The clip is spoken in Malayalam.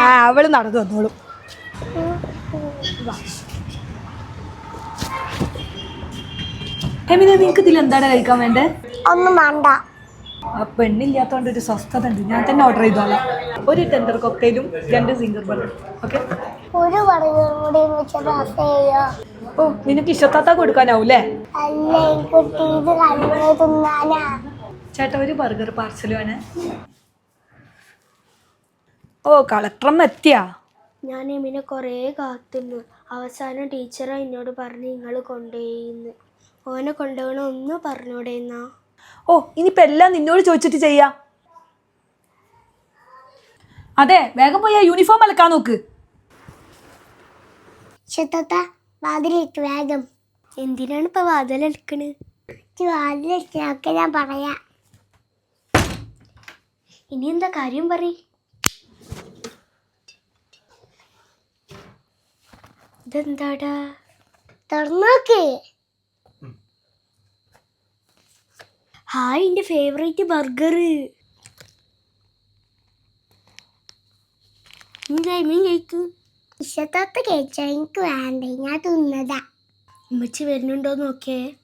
ആ അവൾ നടന്നു വന്നോളും. ഹെമിന നിനക്ക് ഇതിൽ എന്താണ് കഴിക്കാൻ വേണ്ടേ? ഒന്നും വേണ്ട. ആ പെണ്ണില്ലാത്തോണ്ട് ഒരു സ്വസ്ഥത ഉണ്ട്. ഞാൻ തന്നെ ഓർഡർ ചെയ്തോളാം. ഒരു ടെൻഡർ കൊക്കയിലും രണ്ട് സിംഗർ ബർഗർ ഓക്കെ ഒരു ഓ നിനക്ക് ഇഷ്ടത്താത്ത കൊടുക്കാനാവൂലേ അല്ല കുട്ടി ഇത് കണ്ണു ചേട്ടാ ഒരു ബർഗർ പാർസൽ വേണേ. ഓ കളക്ടറമ്മ എത്തിയാ? ഞാൻ എമിനെ കുറേ കാത്തുന്നു. അവസാനം ടീച്ചർ എന്നോട് പറഞ്ഞ് നിങ്ങൾ കൊണ്ടുപോയിന്ന് ഓനെ കൊണ്ടുപോകണ ഒന്ന് പറഞ്ഞൂടെ എന്നാ ഓ ഇനിയിപ്പോ എല്ലാം നിന്നോട് ചോദിച്ചിട്ട് ചെയ്യാം? അതെ വേഗം പോയി ആ യൂണിഫോം അലക്കാൻ നോക്ക്. വേഗം. എന്തിനാണ് ഇപ്പൊ വാതിലെടുക്കണ് വാതിലിട്ടൊക്കെ ഞാൻ പറയാ. ഇനി എന്താ കാര്യം പറ ഇതെന്താടാ? തുറന്നോക്കേ. ഹായ് എന്റെ ഫേവറേറ്റ് ബർഗർ. ഇഷ്ടത്തോട്ട് കഴിച്ചോ? എനിക്ക് വേണ്ട. ഞാൻ തിന്നതാ. ഉമ്മച്ചി വരുന്നുണ്ടോ നോക്കിയേ.